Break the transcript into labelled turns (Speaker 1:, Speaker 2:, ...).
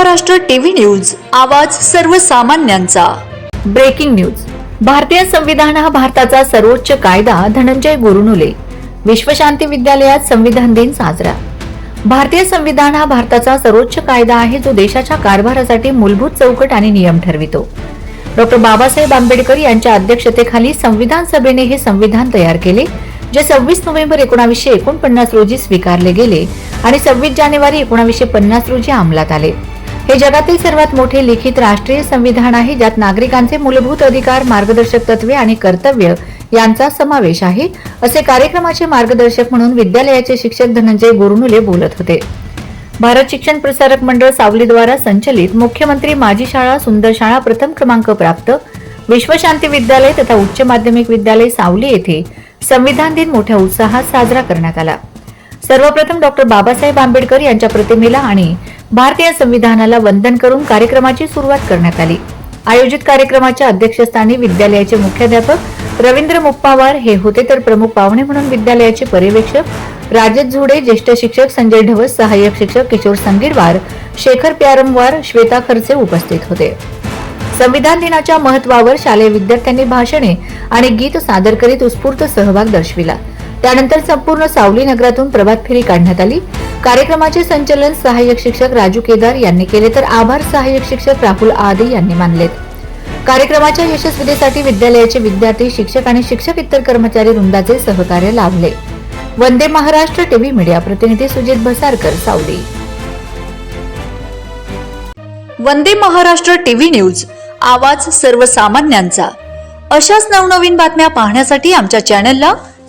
Speaker 1: Maharashtra TV news आवाज सर्वसामान्यांचा.
Speaker 2: Breaking news. भारतीय संविधान हा भारताचा सर्वोच्च कायदा धनंजय गुरुनुले. विश्वशांती विद्यालयात संविधान दिन साजरा. भारतीय संविधान हा भारताचा सर्वोच्च कायदा आहे जो देशाच्या कारभारासाठी मूलभूत चौकट आणि नियम ठरवितो. डॉक्टर बाबासाहेब आंबेडकर यांच्या अध्यक्षतेखाली संविधान सभेने हे संविधान तयार केले जे सव्वीस नोव्हेंबर एकोणावीसशे एकोणपन्नास रोजी स्वीकारले गेले आणि सव्वीस जानेवारी एकोणावीसशे पन्नास रोजी अंमलात आले. हे जगातील सर्वात मोठे लिखित राष्ट्रीय संविधान आहे ज्यात नागरिकांचे मूलभूत अधिकार मार्गदर्शक तत्वे आणि कर्तव्य यांचा समावेश आहे असे कार्यक्रमाचे मार्गदर्शक म्हणून विद्यालयाचे शिक्षक धनंजय गुरुनुले बोलत होते. भारत शिक्षण प्रसारक मंडळ सावलीद्वारा संचलित मुख्यमंत्री माझी शाळा सुंदर शाळा प्रथम क्रमांक प्राप्त विश्वशांती विद्यालय तथा उच्च माध्यमिक विद्यालय सावली येथे संविधान दिन मोठ्या उत्साहात साजरा करण्यात आला. सर्वप्रथम डॉक्टर बाबासाहेब आंबेडकर यांच्या प्रतिमेला आणि भारतीय संविधानाला वंदन करून कार्यक्रमाची सुरुवात करण्यात आली. आयोजित कार्यक्रमाच्या अध्यक्षस्थानी विद्यालयाचे मुख्याध्यापक रवींद्र मुप्पावार हे होते तर प्रमुख पाहुणे म्हणून विद्यालयाचे पर्यवेक्षक राजेश झुडे ज्येष्ठ शिक्षक संजय ढवस सहाय्यक शिक्षक किशोर संगीरवार शेखर प्यारमवार श्वेता खर्चे उपस्थित होते. संविधान दिनाच्या महत्वावर शालेय विद्यार्थ्यांनी भाषणे आणि गीत सादर करीत उत्स्फूर्त सहभाग दर्शविला. त्यानंतर संपूर्ण सावली नगरातून प्रभात फेरी काढण्यात आली. कार्यक्रमाचे संचलन सहाय्यक शिक्षक राजू केदार यांनी केले तर आभार सहाय्यक शिक्षक राहुल आदे यांनी मानलेत. कार्यक्रमाच्या यशस्वीतेसाठी विद्यालयाचे विद्यार्थी शिक्षक आणि शिक्षक इतर कर्मचारी वृंदाचे सहकार्य लाभले. वंदे महाराष्ट्र टीव्ही मीडिया प्रतिनिधी सुजित भसारकर सावली.
Speaker 1: वंदे महाराष्ट्र टीव्ही न्यूज आवाज सर्वसामान्यांचा. अशाच नवनवीन बातम्या पाहण्यासाठी आमच्या चॅनलला